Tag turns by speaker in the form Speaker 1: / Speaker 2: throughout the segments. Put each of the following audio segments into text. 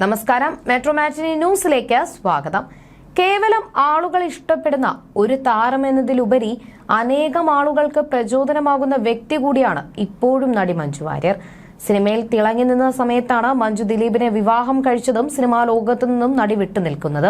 Speaker 1: നമസ്കാരം. മെട്രോ മാറ്റിനി ന്യൂസിലേക്ക് സ്വാഗതം. കേവലം ആളുകൾ ഇഷ്ടപ്പെടുന്ന ഒരു താരം എന്നതിലുപരി അനേകം ആളുകൾക്ക് പ്രചോദനമാകുന്ന വ്യക്തി കൂടിയാണ് ഇപ്പോഴും നടി മഞ്ജു വാര്യർ. സിനിമയിൽ തിളങ്ങി നിന്ന സമയത്താണ് മഞ്ജു ദിലീപിനെ വിവാഹം കഴിച്ചതും സിനിമാ ലോകത്തു നിന്നും നടി വിട്ടുനിൽക്കുന്നത്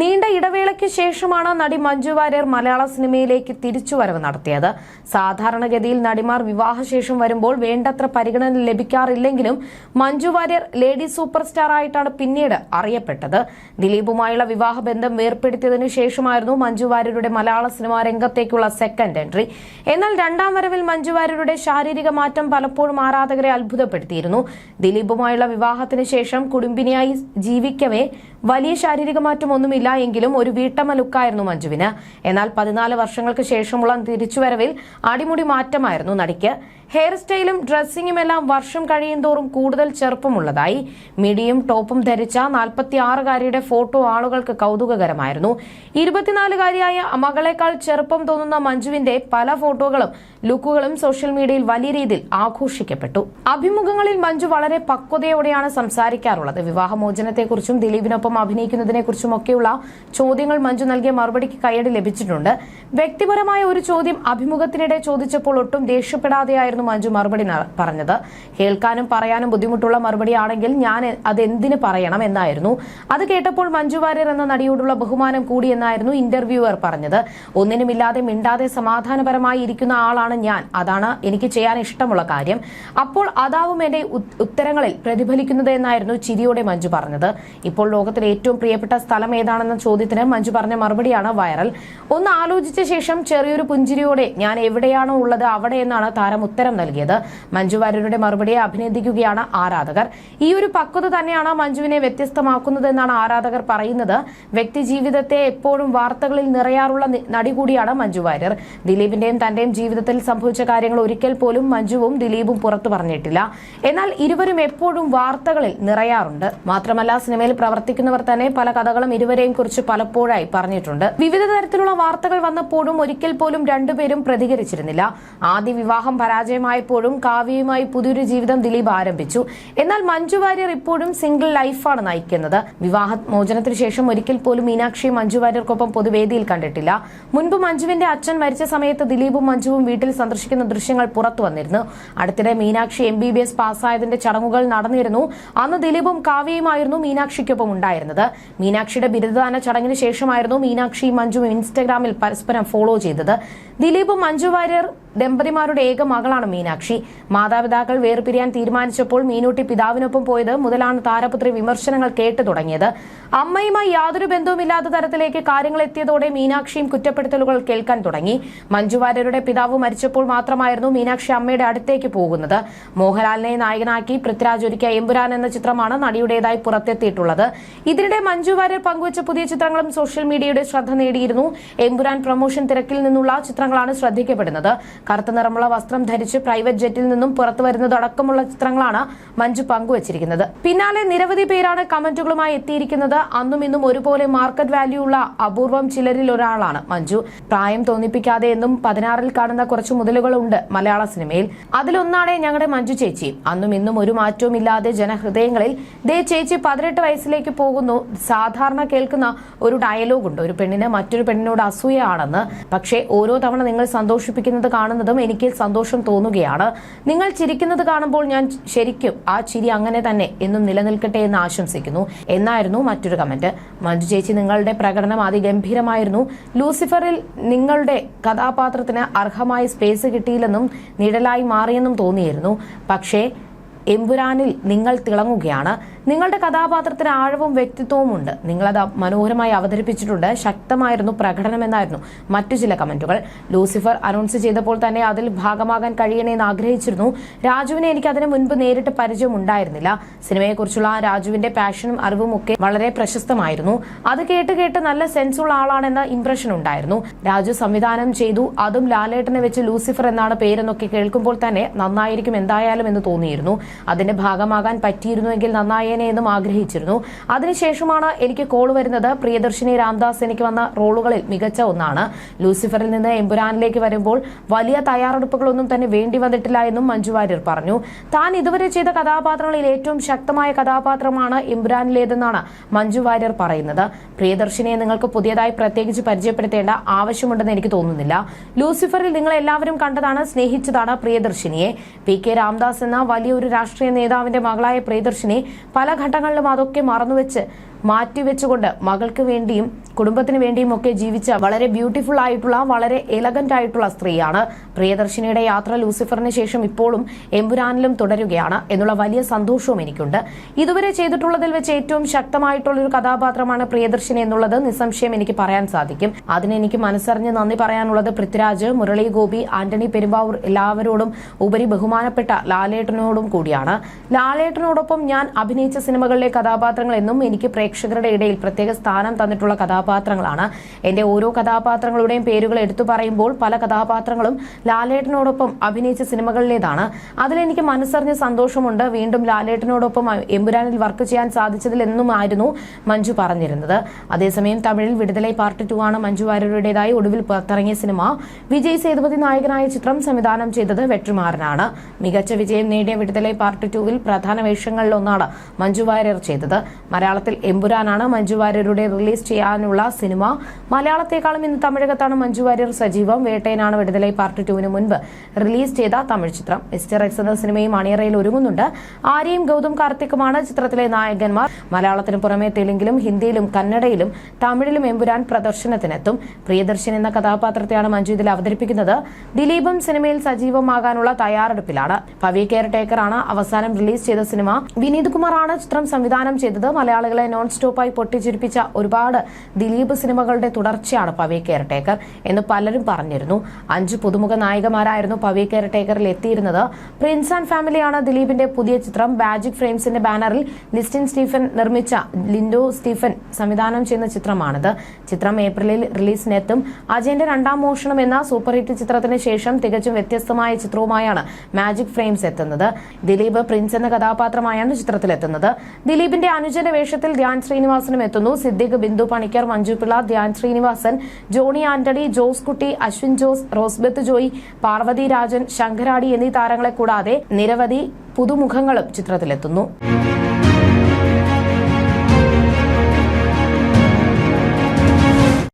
Speaker 1: നീണ്ട ഇടവേളയ്ക്ക് ശേഷമാണ് നടി മഞ്ജു വാര്യർ മലയാള സിനിമയിലേക്ക് തിരിച്ചുവരവ് നടത്തിയത്. സാധാരണഗതിയിൽ നടിമാർ വിവാഹശേഷം വരുമ്പോൾ വേണ്ടത്ര പരിഗണന ലഭിക്കാറില്ലെങ്കിലും Manju Warrier lady super star ആയിട്ടാണ് പിന്നീട് അറിയപ്പെട്ടത്. ദിലീപുമായുള്ള വിവാഹ ബന്ധം വേർപ്പെടുത്തിയതിനു ശേഷമായിരുന്നു മഞ്ജു വാര്യരുടെ മലയാള സിനിമാ രംഗത്തേക്കുള്ള സെക്കൻഡ് എൻട്രി എന്നാൽ രണ്ടാം വരവിൽ മഞ്ജു വാര്യരുടെ ശാരീരിക മാറ്റം പലപ്പോഴും ആരാധകരെ അത്ഭുതപ്പെടുത്തിയിരുന്നു ദിലീപുമായുള്ള വിവാഹത്തിന് ശേഷം കുടുംബിനിയായി ജീവിക്കവേ വലിയ ശാരീരിക മാറ്റമൊന്നുമില്ല എങ്കിലും ഒരു വീട്ടമ്മ ലുക്കായിരുന്നു മഞ്ജുവിന്. എന്നാൽ പതിനാല് വർഷങ്ങൾക്ക് ശേഷമുള്ള തിരിച്ചുവരവിൽ അടിമുടി മാറ്റമായിരുന്നു നടിക്ക്. ഹെയർ സ്റ്റൈലും ഡ്രസ്സിങ്ങും എല്ലാം വർഷം കഴിയുന്തോറും കൂടുതൽ ചെറുപ്പമുള്ളതായി. മിഡിയും ടോപ്പും ധരിച്ച നാൽപ്പത്തി ആറുകാരിയുടെ ഫോട്ടോ ആളുകൾക്ക് കൗതുകകരമായിരുന്നു. ഇരുപത്തിനാലുകാരിയായ മകളെക്കാൾ ചെറുപ്പം തോന്നുന്ന മഞ്ജുവിന്റെ പല ഫോട്ടോകളും ലുക്കുകളും സോഷ്യൽ മീഡിയയിൽ വലിയ രീതിയിൽ ആഘോഷിക്കപ്പെട്ടു. അഭിമുഖങ്ങളിൽ മഞ്ജു വളരെ പക്വതയോടെയാണ് സംസാരിക്കാറുള്ളത്. വിവാഹമോചനത്തെക്കുറിച്ചും ദിലീപിനൊപ്പം അഭിനയിക്കുന്നതിനെക്കുറിച്ചും ഒക്കെയുള്ള ചോദ്യങ്ങൾ മഞ്ജു നൽകിയ മറുപടിക്ക് കൈയടി ലഭിച്ചിട്ടുണ്ട്. വ്യക്തിപരമായ ഒരു ചോദ്യം അഭിമുഖത്തിനിടെ ചോദിച്ചപ്പോൾ ഒട്ടും ദേഷ്യപ്പെടാതെയായിരുന്നു മഞ്ജു മറുപടി പറഞ്ഞത്. കേൾക്കാനും പറയാനും ബുദ്ധിമുട്ടുള്ള മറുപടിയാണെങ്കിൽ ഞാൻ അതെന്തിന് പറയണം എന്നായിരുന്നു. അത് കേട്ടപ്പോൾ മഞ്ജു വാര്യർ എന്ന നടിയോടുള്ള ബഹുമാനം കൂടി എന്നായിരുന്നു ഇന്റർവ്യൂവർ പറഞ്ഞത്. ഒന്നിനുമില്ലാതെ മിണ്ടാതെ സമാധാനപരമായി ഇരിക്കുന്ന ആളാണ് ഞാൻ. അതാണ് എനിക്ക് ചെയ്യാൻ ഇഷ്ടമുള്ള കാര്യം. അപ്പോൾ അതാവും എന്റെ ഉത്തരങ്ങളിൽ പ്രതിഫലിക്കുന്നത് എന്നായിരുന്നു ചിരിയോടെ മഞ്ജു പറഞ്ഞത്. ഇപ്പോൾ ലോകത്തിലെ ഏറ്റവും പ്രിയപ്പെട്ട സ്ഥലം ഏതാണെന്ന ചോദ്യത്തിന് മഞ്ജു പറഞ്ഞ മറുപടിയാണ് വൈറൽ. ഒന്ന് ആലോചിച്ച ശേഷം ചെറിയൊരു പുഞ്ചിരിയോടെ ഞാൻ എവിടെയാണോ ഉള്ളത് അവിടെ എന്നാണ് താരം ഉത്തരം നൽകിയത്. മഞ്ജു വാര്യരുടെ മറുപടിയെ അഭിനന്ദിക്കുകയാണ് ആരാധകർ. ഈ ഒരു പക്വത തന്നെയാണ് മഞ്ജുവിനെ വ്യത്യസ്തമാക്കുന്നതെന്നാണ് ആരാധകർ പറയുന്നത്. വ്യക്തി ജീവിതത്തെ എപ്പോഴും വാർത്തകളിൽ നിറയാറുള്ള നടി കൂടിയാണ് മഞ്ജു വാര്യർ. ദിലീപിന്റെയും തന്റെയും ജീവിതത്തിൽ സംഭവിച്ച കാര്യങ്ങൾ ഒരിക്കൽ പോലും മഞ്ജുവും ദിലീപും പുറത്തു പറഞ്ഞിട്ടില്ല. എന്നാൽ ഇരുവരും എപ്പോഴും വാർത്തകളിൽ നിറയാറുണ്ട്. മാത്രമല്ല സിനിമയിൽ പ്രവർത്തിക്കുന്നവർ തന്നെ പല കഥകളും ഇരുവരെയും കുറിച്ച് പലപ്പോഴായി പറഞ്ഞിട്ടുണ്ട്. വിവിധ തരത്തിലുള്ള വാർത്തകൾ വന്നപ്പോഴും ഒരിക്കൽ പോലും രണ്ടുപേരും പ്രതികരിച്ചിരുന്നില്ല. ആദ്യ വിവാഹം പരാജയമായപ്പോഴും കാവ്യയുമായി പുതിയൊരു ജീവിതം ദിലീപ് ആരംഭിച്ചു. എന്നാൽ മഞ്ജു വാര്യർ ഇപ്പോഴും സിംഗിൾ ലൈഫാണ് നയിക്കുന്നത്. വിവാഹ മോചനത്തിന് ശേഷം ഒരിക്കൽ പോലും മീനാക്ഷി മഞ്ജു വാര്യർക്കൊപ്പം പൊതുവേദിയിൽ കണ്ടിട്ടില്ല. മുൻപ് മഞ്ജുവിന്റെ അച്ഛൻ മരിച്ച സമയത്ത് ദിലീപും മഞ്ജുവും വീട്ടിൽ സന്ദർശിക്കുന്ന ദൃശ്യങ്ങൾ പുറത്തു വന്നിരുന്നു. അടുത്തിടെ Meenakshi M B B S പാസ്സായതിന്റെ ചടങ്ങുകൾ നടന്നിരുന്നു. അന്ന് ദിലീപും കാവ്യയുമായിരുന്നു മീനാക്ഷിക്കൊപ്പം ഉണ്ടായിരുന്നത്. മീനാക്ഷിയുടെ ബിരുദദാന ചടങ്ങിന് ശേഷമായിരുന്നു മീനാക്ഷി മഞ്ജുവും ഇൻസ്റ്റഗ്രാമിൽ പരസ്പരം ഫോളോ ചെയ്തത്. ദിലീപും മഞ്ജു വാര്യർ ദമ്പതിമാരുടെ ഏക മകളാണ് മീനാക്ഷി. മാതാപിതാക്കൾ വേർപിരിയാൻ തീരുമാനിച്ചപ്പോൾ മീനൂട്ടി പിതാവിനൊപ്പം പോയത് മുതലാണ് താരപുത്രി വിമർശനങ്ങൾ കേട്ടു തുടങ്ങിയത്. അമ്മയുമായി യാതൊരു ബന്ധവുമില്ലാത്ത തരത്തിലേക്ക് കാര്യങ്ങൾ എത്തിയതോടെ മീനാക്ഷിയും കുറ്റപ്പെടുത്തലുകൾ കേൾക്കാൻ തുടങ്ങി. മഞ്ജു വാര്യരുടെ പിതാവ് മരിച്ചപ്പോൾ മാത്രമായിരുന്നു മീനാക്ഷി അമ്മയുടെ അടുത്തേക്ക് പോകുന്നത്. മോഹൻലാലിനെ നായകനാക്കി പൃഥ്വിരാജ് ഒരുക്കിയ എമ്പുരാൻ എന്ന ചിത്രമാണ് നടിയുടേതായി പുറത്തെത്തിയിട്ടുള്ളത്. ഇതിനിടെ മഞ്ജു വാര്യർ പങ്കുവച്ച പുതിയ ചിത്രങ്ങളും സോഷ്യൽ മീഡിയയുടെ ശ്രദ്ധ നേടിയിരുന്നു. എമ്പുരാൻ പ്രൊമോഷൻ തിരക്കിൽ നിന്നുള്ള ചിത്രങ്ങളാണ് ശ്രദ്ധിക്കപ്പെടുന്നത്. കറുത്ത നിറമുള്ള വസ്ത്രം ധരിച്ച് പ്രൈവറ്റ് ജെറ്റിൽ നിന്നും പുറത്തു വരുന്നതടക്കമുള്ള ചിത്രങ്ങളാണ് മഞ്ജു പങ്കുവച്ചിരിക്കുന്നത്. പിന്നാലെ നിരവധി പേരാണ് കമന്റുകളുമായി എത്തിയിരിക്കുന്നത്. അന്നും ഇന്നും ഒരുപോലെ മാർക്കറ്റ് വാല്യൂ ഉള്ള അപൂർവം ചിലരിൽ ഒരാളാണ് മഞ്ജു. പ്രായം തോന്നിപ്പിക്കാതെ എന്നും പതിനാറിൽ കാണുന്ന കുറച്ച് മുതലുകളുണ്ട് മലയാള സിനിമയിൽ. അതിലൊന്നാണ് ഞങ്ങളുടെ മഞ്ജു ചേച്ചി. അന്നും ഇന്നും ഒരു മാറ്റവും ഇല്ലാതെ ജനഹൃദയങ്ങളിൽ ദേ ചേച്ചി പതിനെട്ട് വയസ്സിലേക്ക് പോകുന്നു. സാധാരണ കേൾക്കുന്ന ഒരു ഡയലോഗ് ഉണ്ട്. ഒരു പെണ്ണിന് മറ്റൊരു പെണ്ണിനോട് അസൂയയാണെന്ന്. പക്ഷേ ഓരോ തവണ നിങ്ങൾ സന്തോഷിപ്പിക്കുന്നത് കാണുന്നതും എനിക്ക് സന്തോഷം തോന്നുകയാണ്. നിങ്ങൾ ചിരിക്കുന്നത് കാണുമ്പോൾ ഞാൻ ശരിക്കും ആ ചിരി അങ്ങനെ തന്നെ എന്നും നിലനിൽക്കട്ടെ എന്ന് ആശംസിക്കുന്നു. എന്നായിരുന്നു മറ്റൊരു കമന്റ്. മഞ്ജു ചേച്ചി നിങ്ങളുടെ പ്രകടനം അതിഗംഭീരമായിരുന്നു. ലൂസിഫറിൽ നിങ്ങളുടെ കഥാപാത്രത്തിന് അർഹമായ സ്പേസ് കിട്ടിയില്ലെന്നും നിഴലായി മാറിയെന്നും തോന്നിയിരുന്നു. പക്ഷേ എമ്പുരാനിൽ നിങ്ങൾ തിളങ്ങുകയാണ്. നിങ്ങളുടെ കഥാപാത്രത്തിന് ആഴവും വ്യക്തിത്വവും ഉണ്ട് നിങ്ങളത് മനോഹരമായി അവതരിപ്പിച്ചിട്ടുണ്ട്. ശക്തമായിരുന്നു പ്രകടനമെന്നായിരുന്നു മറ്റു ചില കമന്റുകൾ. ലൂസിഫർ അനൗൺസ് ചെയ്തപ്പോൾ തന്നെ അതിൽ ഭാഗമാകാൻ കഴിയണമെന്ന് ആഗ്രഹിച്ചിരുന്നു. രാജുവിനെ എനിക്ക് അതിനു മുൻപ് നേരിട്ട് പരിചയം ഉണ്ടായിരുന്നില്ല സിനിമയെക്കുറിച്ചുള്ള ആ രാജുവിന്റെ പാഷനും അറിവും ഒക്കെ വളരെ പ്രശസ്തമായിരുന്നു. അത് കേട്ട് കേട്ട് നല്ല സെൻസുള്ള ആളാണെന്ന ഇംപ്രഷൻ ഉണ്ടായിരുന്നു. രാജു സംവിധാനം ചെയ്തു. അതും ലാലേട്ടനെ വെച്ച് ലൂസിഫർ എന്നാണ് പേരെന്നൊക്കെ കേൾക്കുമ്പോൾ തന്നെ നന്നായിരിക്കും എന്തായാലും എന്ന് തോന്നിയിരുന്നു. അതിന്റെ ഭാഗമാകാൻ പറ്റിയിരുന്നുവെങ്കിൽ നന്നായേനെ എന്നും ആഗ്രഹിച്ചിരുന്നു. അതിനുശേഷമാണ് എനിക്ക് കോൾ വരുന്നത്. പ്രിയദർശിനി രാംദാസ് എനിക്ക് വന്ന റോളുകളിൽ മികച്ച ഒന്നാണ്. ലൂസിഫറിൽ നിന്ന് എമ്പുരാനിലേക്ക് വരുമ്പോൾ വലിയ തയ്യാറെടുപ്പുകളൊന്നും തന്നെ വേണ്ടി വന്നിട്ടില്ല എന്നും മഞ്ജു വാര്യർ പറഞ്ഞു. താൻ ഇതുവരെ ചെയ്ത കഥാപാത്രങ്ങളിൽ ഏറ്റവും ശക്തമായ കഥാപാത്രമാണ് ഇമ്രാനിലേതെന്നാണ് മഞ്ജു വാര്യർ പറയുന്നത്. പ്രിയദർശിനിയെ നിങ്ങൾക്ക് പുതിയതായി പ്രത്യേകിച്ച് പരിചയപ്പെടുത്തേണ്ട ആവശ്യമുണ്ടെന്ന് എനിക്ക് തോന്നുന്നില്ല. ലൂസിഫറിൽ നിങ്ങൾ എല്ലാവരും കണ്ടതാണ് സ്നേഹിച്ചതാണ് പ്രിയദർശിനിയെ. പി കെ രാംദാസ് എന്ന വലിയൊരു രാഷ്ട്രീയ നേതാവിന്റെ മകളായ പ്രിയദർശിനി പല ഘട്ടങ്ങളിലും അതൊക്കെ മറന്നുവെച്ച് മാറ്റിവെച്ചുകൊണ്ട് മകൾക്ക് വേണ്ടിയും കുടുംബത്തിന് വേണ്ടിയും ഒക്കെ ജീവിച്ച വളരെ ബ്യൂട്ടിഫുൾ ആയിട്ടുള്ള വളരെ എലഗന്റ് ആയിട്ടുള്ള സ്ത്രീയാണ്. പ്രിയദർശിനിയുടെ യാത്ര ലൂസിഫറിന് ശേഷം ഇപ്പോഴും എമ്പുരാനിലും തുടരുകയാണ് എന്നുള്ള വലിയ സന്തോഷവും എനിക്കുണ്ട്. ഇതുവരെ ചെയ്തിട്ടുള്ളതിൽ വെച്ച് ഏറ്റവും ശക്തമായിട്ടുള്ള ഒരു കഥാപാത്രമാണ് പ്രിയദർശിനി എന്നുള്ളത് നിസ്സംശയം എനിക്ക് പറയാൻ സാധിക്കും. അതിന് എനിക്ക് മനസ്സറിഞ്ഞ് നന്ദി പറയാനുള്ളത് പൃഥ്വിരാജ് മുരളി ഗോപി ആന്റണി പെരുമ്പാവൂർ എല്ലാവരോടും ഉപരി ബഹുമാനപ്പെട്ട ലാലേട്ടനോടും കൂടിയാണ്. ലാലേട്ടനോടൊപ്പം ഞാൻ അഭിനയിച്ച സിനിമകളിലെ കഥാപാത്രങ്ങൾ എന്നും എനിക്ക് പ്രേക്ഷകരുടെ ഇടയിൽ പ്രത്യേക സ്ഥാനം തന്നിട്ടുള്ള കഥാപാത്രങ്ങളാണ്. എന്റെ ഓരോ കഥാപാത്രങ്ങളുടെയും പേരുകൾ എടുത്തു പറയുമ്പോൾ പല കഥാപാത്രങ്ങളും ലാലേട്ടനോടൊപ്പം അഭിനയിച്ച സിനിമകളിലേതാണ്. അതിലെനിക്ക് മനസ്സറിഞ്ഞ സന്തോഷമുണ്ട്. വീണ്ടും ലാലേട്ടനോടൊപ്പം എമ്പുരാനിൽ വർക്ക് ചെയ്യാൻ സാധിച്ചതിൽ എന്നുമായിരുന്നു മഞ്ജു പറഞ്ഞിരുന്നത്. അതേസമയം തമിഴിൽ വിടുതലൈ പാർട്ട് ടു ആണ് മഞ്ജു വാര്യരുടേതായി ഒടുവിൽ പുറത്തിറങ്ങിയ സിനിമ. വിജയ് സേതുപതി നായകനായ ചിത്രം സംവിധാനം ചെയ്തത് വെട്രിമാറനാണ്. മികച്ച വിജയം നേടിയ വിടുതലൈ പാർട്ട് ടുവിൽ പ്രധാന വേഷങ്ങളിലൊന്നാണ് മഞ്ജു വാര്യർ ചെയ്തത്. മലയാളത്തിൽ എമ്പുരാനാണ് മഞ്ജു വാര്യരുടെ റിലീസ് ചെയ്യാനുള്ള സിനിമ. മലയാളത്തെക്കാളും ഇന്ന് തമിഴകത്താണ് മഞ്ജു വാര്യർ സജീവം. വേട്ടയനാണ് വിടുതലൈ പാർട്ട് ടുവിന് മുൻപ് റിലീസ് ചെയ്ത തമിഴ് ചിത്രം. എസ്റ്റർ എക്സ് എന്ന സിനിമയും അണിയറയിൽ ഒരുങ്ങുന്നുണ്ട്. ആര്യയും ഗൗതം കാർത്തിക്കുമാണ് ചിത്രത്തിലെ നായകന്മാർ. മലയാളത്തിന് പുറമെ തെലുങ്കിലും ഹിന്ദിയിലും കന്നഡയിലും തമിഴിലും എമ്പുരാൻ പ്രദർശനത്തിനെത്തും. പ്രിയദർശൻ എന്ന കഥാപാത്രത്തെയാണ് മഞ്ജു ഇതിൽ അവതരിപ്പിക്കുന്നത്. ദിലീപും സിനിമയിൽ സജീവമാകാനുള്ള തയ്യാറെടുപ്പിലാണ്. പവി കെയർ ടേക്കറാണ് അവസാനം റിലീസ് ചെയ്ത സിനിമ. വിനീത് കുമാറാണ് ചിത്രം സംവിധാനം ചെയ്തത്. മലയാളികളെ നോൺ സ്റ്റോപ്പായി പൊട്ടിച്ചിരിപ്പിച്ച ഒരുപാട് ദിലീപ് സിനിമകളുടെ തുടർച്ചയാണ് പവി കെയർടേക്കർ എന്ന് പലരും പറഞ്ഞിരുന്നു. അഞ്ച് പുതുമുഖ നായികമാരായിരുന്നു പവി കെയർടേക്കറിൽ എത്തിയിരുന്നത്. പ്രിൻസ് ആൻഡ് ഫാമിലിയാണ് ദിലീപിന്റെ പുതിയ ചിത്രം. മാജിക് ഫ്രെയിംസിന്റെ ബാനറിൽ ലിസ്റ്റിൻ സ്റ്റീഫൻ നിർമ്മിച്ച ലിൻഡോ സ്റ്റീഫൻ സംവിധാനം ചെയ്യുന്ന ചിത്രമാണിത്. ചിത്രം ഏപ്രിലിൽ റിലീസിനെത്തും. അജയന്റെ രണ്ടാം മോഷണം എന്ന സൂപ്പർ ഹിറ്റ് ചിത്രത്തിന് ശേഷം തികച്ചും വ്യത്യസ്തമായ ചിത്രവുമായാണ് മാജിക് ഫ്രെയിംസ് എത്തുന്നത്. ദിലീപ് പ്രിൻസ് എന്ന കഥാപാത്രമായാണ് ചിത്രത്തിലെത്തുന്നത്. ദിലീപിന്റെ അനുജന്റെ വേഷത്തിൽ ധ്യാൻ ശ്രീനിവാസനും എത്തുന്നു. സിദ്ദിഖ് ബിന്ദു പണിക്കർ മഞ്ജു പിള്ള ധ്യാൻ ശ്രീനിവാസൻ ജോണി ആന്റണി ജോസ് കുട്ടി അശ്വിൻ ജോസ് റോസ്ബത്ത് ജോയി പാർവതി രാജൻ ശങ്കരാടി എന്നീ താരങ്ങളെ കൂടാതെ നിരവധി പുതുമുഖങ്ങളും ചിത്രത്തിലെത്തുന്നു.